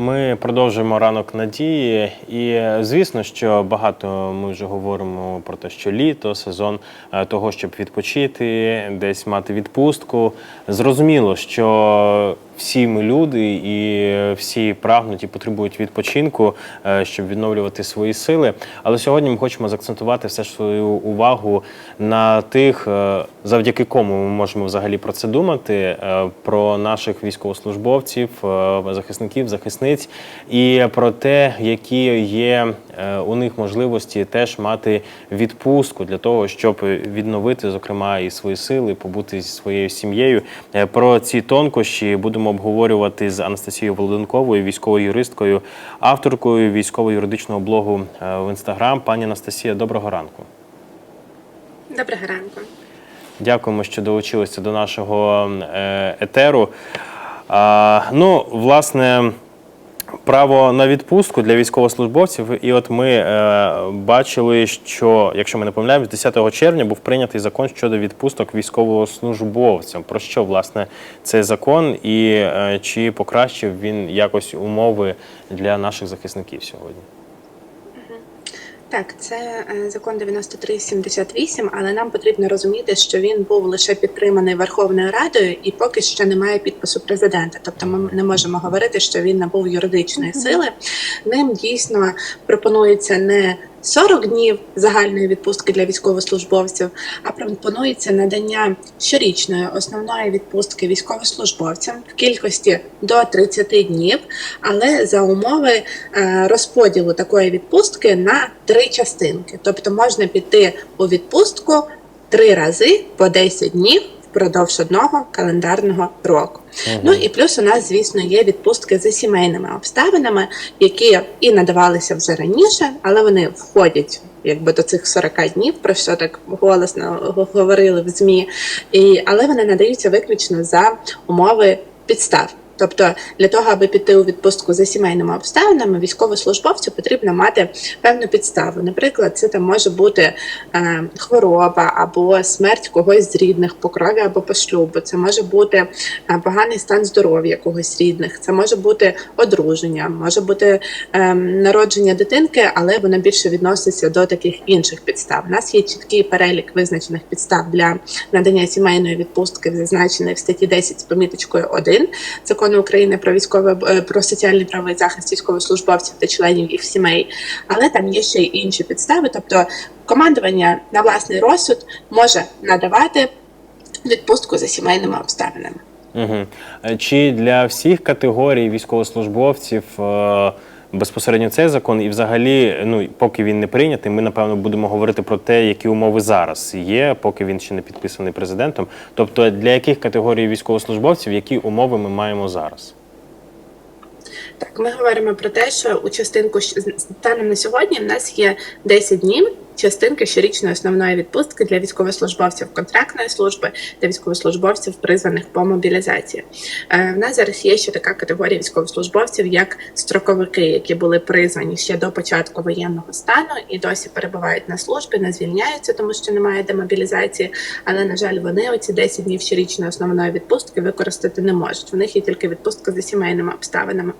Ми продовжуємо ранок надії, і звісно, що багато ми вже говоримо про те, що літо, сезон е, того, щоб відпочити, десь мати відпустку. Зрозуміло, що всі ми люди і всі прагнуть і потребують відпочинку, е, щоб відновлювати свої сили. Але сьогодні ми хочемо заакцентувати все ж свою увагу на тих, е, завдяки кому ми можемо взагалі про це думати, е, про наших військовослужбовців, захисників, захисниць, і про те, які є у них можливості теж мати відпустку для того, щоб відновити, зокрема, і свої сили, побути зі своєю сім'єю. Е, Про ці тонкощі будемо обговорювати з Анастасією Володенковою, військовою юристкою, авторкою військово-юридичного блогу е, в інстаграм. Пані Анастасія, доброго ранку. Доброго ранку. Дякуємо, що долучилися до нашого е, етеру. А, ну, власне, право на відпустку для військовослужбовців. І от ми е, бачили, що, якщо ми не помиляємось, 10 червня був прийнятий закон щодо відпусток військовослужбовцям. Про що власне цей закон і е, чи покращив він якось умови для наших захисників сьогодні? Так, це е, закон 9378, але нам потрібно розуміти, що він був лише підтриманий Верховною Радою і поки що немає підпису президента. Тобто ми не можемо говорити, що він набув юридичної сили. Ним дійсно пропонується не 40 днів загальної відпустки для військовослужбовців, а пропонується надання щорічної основної відпустки військовослужбовцям в кількості до 30 днів, але за умови е, розподілу такої відпустки на три частинки. Тобто можна піти у відпустку три рази по 10 днів впродовж одного календарного року. Ну і плюс у нас, звісно, є відпустки за сімейними обставинами, які і надавалися вже раніше, але вони входять. Якби до цих 40 днів, про що так голосно говорили в ЗМІ, і, але вони надаються виключно за умови підстав. Тобто для того, аби піти у відпустку за сімейними обставинами, військовослужбовцю потрібно мати певну підставу. Наприклад, це там може бути е, хвороба або смерть когось з рідних по крові або по шлюбу. Це може бути е, поганий стан здоров'я когось рідних. Це може бути одруження, може бути е, народження дитинки, але воно більше відноситься до таких інших підстав. У нас є чіткий перелік визначених підстав для надання сімейної відпустки, зазначений в статті 10 з поміточкою 1 закону України про військове е, про соціальний правовий захист військовослужбовців та членів їх сімей. Але там є ще й інші підстави. Тобто командування на власний розсуд може надавати відпустку за сімейними обставинами. Угу. Чи для всіх категорій військовослужбовців е, безпосередньо цей закон, і взагалі, ну поки він не прийнятий, ми напевно будемо говорити про те, які умови зараз є, поки він ще не підписаний президентом. Тобто для яких категорій військовослужбовців які умови ми маємо зараз? Так, ми говоримо про те, що у частинку станом на сьогодні в нас є 10 днів частинки щорічної основної відпустки для військовослужбовців контрактної служби та військовослужбовців, призваних по мобілізації. Е, в нас зараз є ще така категорія військовослужбовців, як строковики, які були призвані ще до початку воєнного стану і досі перебувають на службі, не звільняються, тому що немає демобілізації. Але на жаль, вони оці 10 днів щорічної основної відпустки використати не можуть. В них є тільки відпустка за сімейними обставинами.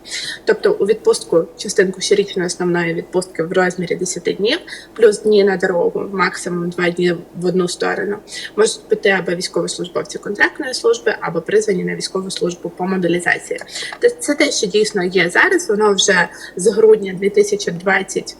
Тобто у відпустку частинку щорічної основної відпустки в розмірі 10 днів, плюс дні на дорогу, максимум два дні в одну сторону, можуть бути або військовослужбовці контрактної служби, або призвані на військову службу по мобілізації. Це те, що дійсно є зараз. Воно вже з грудня 2020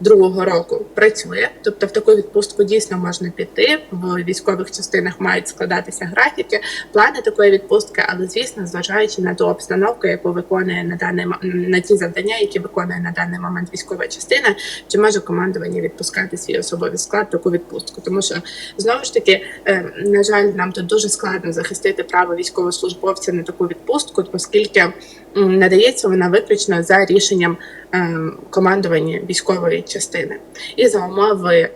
другого року працює, тобто в таку відпустку дійсно можна піти. В військових частинах мають складатися графіки, плани такої відпустки, але звісно, зважаючи на ту обстановку, яку виконує на даний на ті завдання, які виконує на даний момент військова частина, чи може командування відпускати свій особовий склад таку відпустку, тому що знову ж таки, е, на жаль, нам тут дуже складно захистити право військовослужбовця на таку відпустку, оскільки надається вона виключно за рішенням е, командування військової частини і за умови.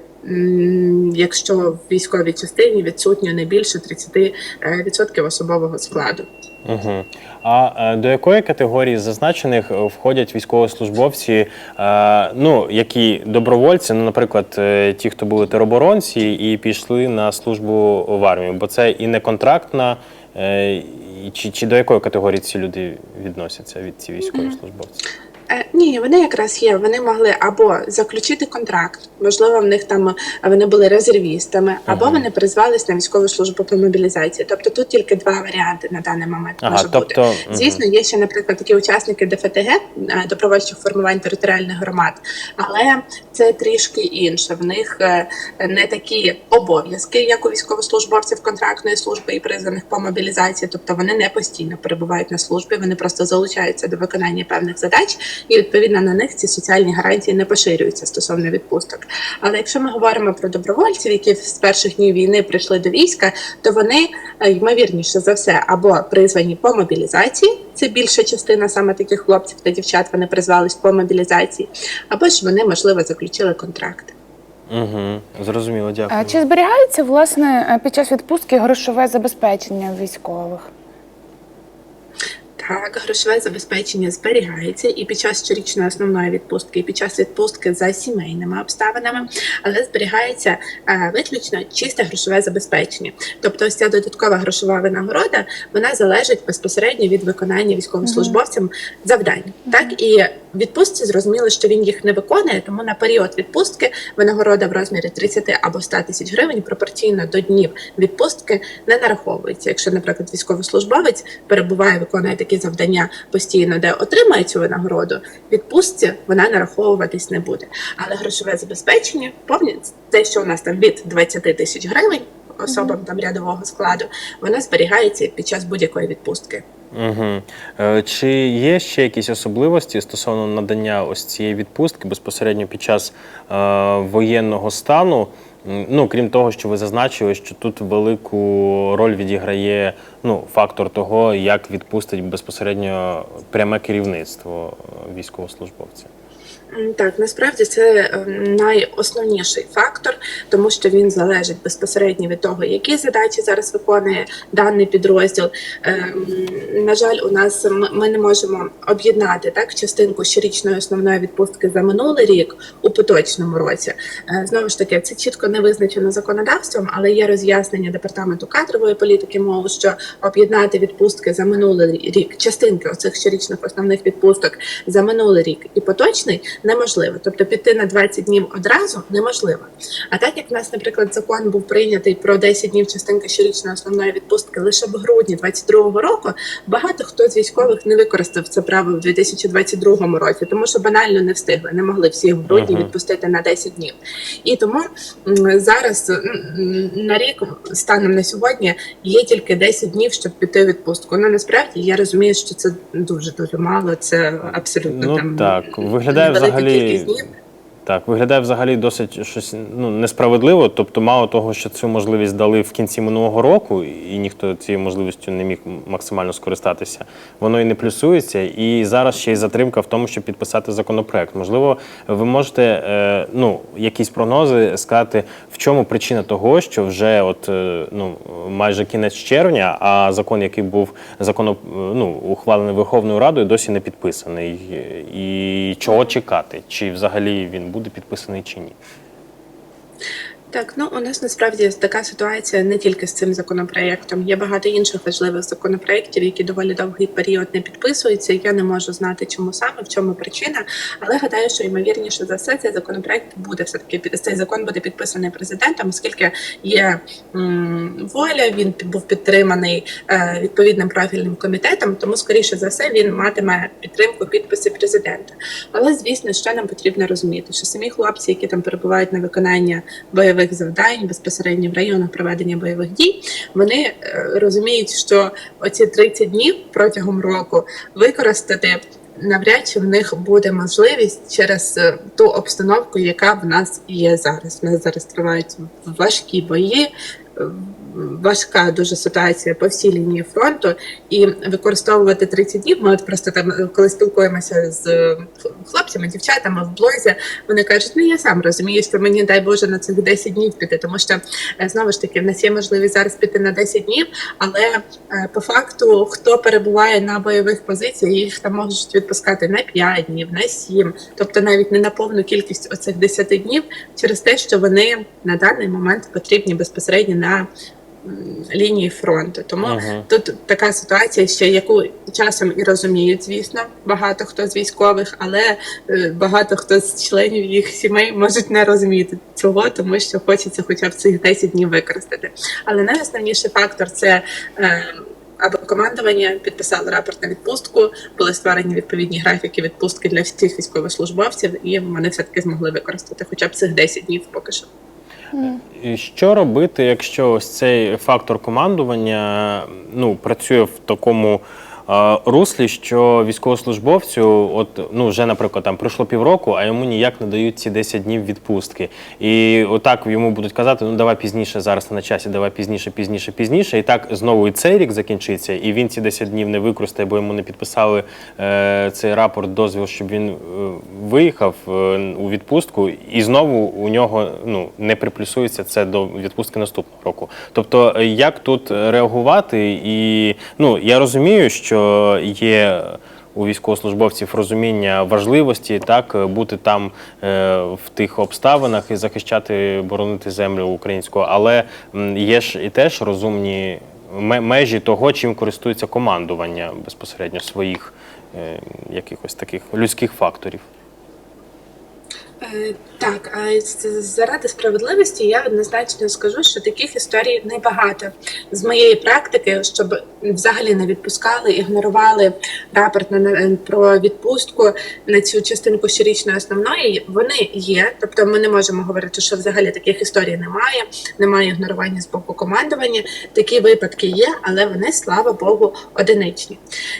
Якщо в військовій частині відсутньо не більше 30% особового складу, Угу. А е, до якої категорії зазначених е, входять військовослужбовці, е, ну які добровольці, ну, наприклад, е, ті, хто були тероборонці і пішли на службу в армію, бо це і не контрактна, е, і чи, чи до якої категорії ці люди відносяться від ці військовослужбовці? Е, Ні, вони якраз є. Вони могли або заключити контракт, можливо, в них там е, вони були резервістами, або Ага. вони призвались на військову службу по мобілізації. Тобто тут тільки два варіанти на даний момент Ага, може бути. тобто, мгм. Звісно, є ще, наприклад, такі учасники ДФТГ е, добровольчих формувань територіальних громад, але це трішки інше. В них е, не такі обов'язки, як у військовослужбовців контрактної служби і призваних по мобілізації. Тобто вони не постійно перебувають на службі, вони просто залучаються до виконання певних задач, і відповідно на них ці соціальні гарантії не поширюються стосовно відпусток. Але якщо ми говоримо про добровольців, які з перших днів війни прийшли до війська, то вони е, ймовірніше за все або призвані по мобілізації. Це більша частина саме таких хлопців та дівчат. Вони призвались по мобілізації, або ж вони можливо заключили контракт. Угу. Зрозуміло, дякую. А Чи зберігається власне е, під час відпустки грошове забезпечення військових? Так, грошове забезпечення зберігається і під час щорічної основної відпустки, і під час відпустки за сімейними обставинами, але зберігається е, виключно чисте грошове забезпечення. Тобто, ось ця додаткова грошова винагорода вона залежить безпосередньо від виконання військовослужбовцям завдань. Так і відпустці зрозуміло, що він їх не виконує, тому на період відпустки винагорода в розмірі 30 або 100 тисяч гривень пропорційно до днів відпустки не нараховується. Якщо, наприклад, військовослужбовець перебуває, виконує такі завдання постійно, де отримає цю винагороду, відпустці вона нараховуватись не буде. Але грошове забезпечення повні те, що у нас там від 20 тисяч гривень особам там рядового складу, воно зберігається під час будь-якої відпустки. Угу. Чи є ще якісь особливості стосовно надання ось цієї відпустки безпосередньо під час е, воєнного стану? Ну, крім того, що ви зазначили, що тут велику роль відіграє ну, фактор того, як відпустить безпосередньо пряме керівництво е, військовослужбовця. Так, насправді це е, найосновніший фактор, тому що він залежить безпосередньо від того, які задачі зараз виконує даний підрозділ. Ем, На жаль, у нас ми не можемо об'єднати так частинку щорічної основної відпустки за минулий рік у поточному році. Е, Знову ж таки, це чітко не визначено законодавством, але є роз'яснення департаменту кадрової політики МОУ, що об'єднати відпустки за минулий рік, частинки оцих щорічних основних відпусток за минулий рік і поточний неможливо. Тобто піти на 20 днів одразу неможливо. А так як в нас, наприклад, закон був прийнятий про 10 днів частинки щорічної основної відпустки лише в грудні 22-го року, багато хто з військових не використав це право в 2022 році, тому що банально не встигли, не могли всіх в грудні відпустити на 10 днів. І тому зараз на рік станом на сьогодні є тільки 10 днів, щоб піти у відпустку. Ну насправді я розумію, що це дуже дуже мало. Це абсолютно Ну там так, виглядає велика взагалі. Так, виглядає взагалі досить щось ну, несправедливо. Тобто, мало того, що цю можливість дали в кінці минулого року, і ніхто цією можливістю не міг максимально скористатися, воно і не плюсується. І зараз ще й затримка в тому, щоб підписати законопроект. Можливо, ви можете е, ну, якісь прогнози сказати, в чому причина того, що вже от е, ну майже кінець червня, а закон, який був законом, ну, ухвалений Верховною Радою, досі не підписаний. І чого чекати? Чи взагалі він буде підписаний чи ні? Так, ну у нас насправді така ситуація не тільки з цим законопроєктом. Є багато інших важливих законопроєктів, які доволі довгий період не підписуються. Я не можу знати, чому саме в чому причина, але гадаю, що ймовірніше за все цей законопроєкт буде все таки цей закон буде підписаний президентом, оскільки є м, воля. Він був підтриманий е, відповідним профільним комітетом. Тому, скоріше за все, він матиме підтримку підписи президента. Але звісно, що нам потрібно розуміти, що самі хлопці, які там перебувають на виконання бойових завдань безпосередньо в районах проведення бойових дій, вони е, розуміють, що оці 30 днів протягом року використати. Навряд чи в них буде можливість через е, ту обстановку, яка в нас є зараз. У нас зараз тривають важкі бої, е, важка дуже ситуація по всій лінії фронту, і використовувати 30 днів. Ми от просто там, е, коли спілкуємося з е, хлопцями, дівчатами в блозі, вони кажуть, ну я сам розумію, що мені дай Боже на цих 10 днів піти, тому що е, знову ж таки в нас є можливість зараз піти на 10 днів, але по факту, хто перебуває на бойових позиціях, їх там можуть відпускати на 5 днів, на 7, тобто навіть не на повну кількість оцих 10 днів, через те, що вони на даний момент потрібні безпосередньо на лінії фронту. Тому Мгм. тут така ситуація, ще яку часом і розуміють, звісно, багато хто з військових, але е, багато хто з членів їх сімей можуть не розуміти цього, тому що хочеться хоча б цих 10 днів використати. Але найосновніший фактор це. Е, або командування підписало рапорт на відпустку, були створені відповідні графіки відпустки для всіх військовослужбовців, і вони все таки змогли використати хоча б цих 10 днів поки що. І Що робити, якщо ось цей фактор командування ну, працює в такому руслі, що військовослужбовцю, от ну вже, наприклад, там пройшло півроку, а йому ніяк не дають ці 10 днів відпустки. І отак йому будуть казати: ну давай пізніше, зараз на часі, давай пізніше, пізніше, пізніше. І так знову і цей рік закінчиться, і він ці 10 днів не використає, бо йому не підписали е, цей рапорт, дозвіл, щоб він е, виїхав е, у відпустку, і знову у нього ну не приплюсується це до відпустки наступного року. Тобто, е, як тут реагувати? І ну я розумію, що є. У військовослужбовців розуміння важливості так бути там е, в тих обставинах і захищати, боронити землю українську, але є ж і теж розумні межі того, чим користується командування безпосередньо своїх е, якихось таких людських факторів. Е, Так, заради справедливості я однозначно скажу, що таких історій небагато з моєї практики, щоб взагалі не відпускали, ігнорували рапорт на- про відпустку на цю частинку щорічної основної. Вони є, тобто ми не можемо говорити, що взагалі таких історій немає, немає ігнорування з боку командування. Такі випадки є, але вони, слава Богу, одиничні.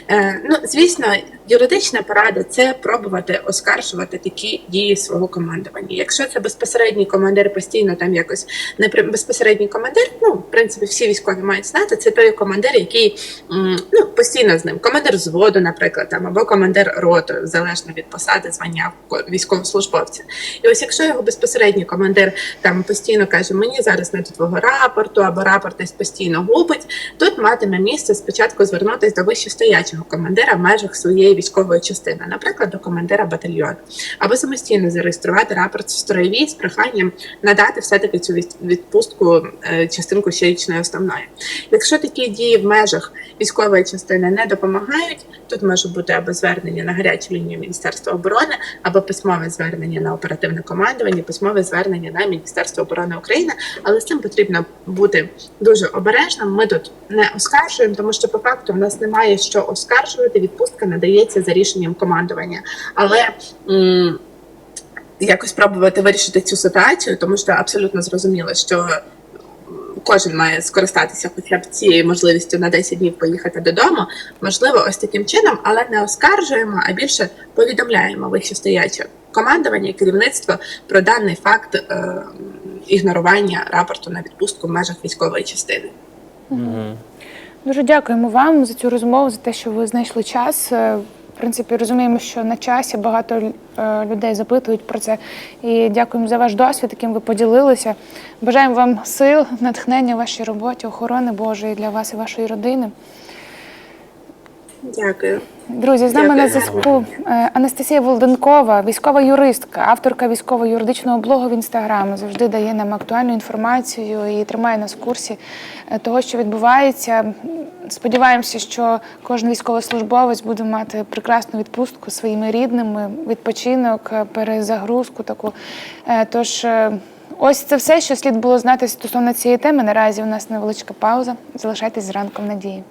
Е, ну, звісно, юридична порада це пробувати оскаржувати такі дії свого командування. Якщо це безпосередній командир постійно там якось не при- безпосередній командир, ну в принципі всі військові мають знати. Це той командир, який ну постійно з ним, командир взводу, наприклад, там або командир роту, залежно від посади, звання військовослужбовця. І ось якщо його безпосередній командир там постійно каже, мені зараз не до твого рапорту, або рапорт десь постійно губить, тут матиме місце спочатку звернутися до вищестоячого командира в межах своєї військової частини, наприклад, до командира батальйону, або самостійно зареєструвати рапорт в строєвій з проханням надати все-таки цю відпустку е, частинку щорічної основної. Якщо такі дії в межах військової частини не допомагають, тут може бути або звернення на гарячу лінію Міністерства оборони, або письмове звернення на оперативне командування, письмове звернення на Міністерство оборони України. Але з цим потрібно бути дуже обережним. Ми тут не оскаржуємо, тому що по факту в нас немає що оскаржувати. Відпустка надається за рішенням командування. Але м, якось пробувати вирішити цю ситуацію, тому що абсолютно зрозуміло, що кожен має скористатися хоча б цією можливістю на 10 днів поїхати додому. Можливо, ось таким чином, але не оскаржуємо, а більше повідомляємо вищестояче командування і керівництво про даний факт е, ігнорування рапорту на відпустку в межах військової частини. Дуже дякуємо вам за цю розмову, за те, що ви знайшли час. В принципі, розуміємо, що на часі багато е, людей запитують про це. І дякуємо за ваш досвід, яким ви поділилися. Бажаємо вам сил, натхнення в вашій роботі, охорони Божої для вас і вашої родини. Дякую. Друзі, з нами на зв'язку е, Анастасія Володенкова, військова юристка, авторка військово-юридичного блогу в інстаграм. Завжди дає нам актуальну інформацію і тримає нас в курсі е, того, що відбувається. Сподіваємося, що кожен військовослужбовець буде мати прекрасну відпустку своїми рідними, відпочинок, е, перезагрузку таку. Тож. Ось це все, що слід було знати стосовно цієї теми. Наразі у нас невеличка пауза. Залишайтесь з ранком надії.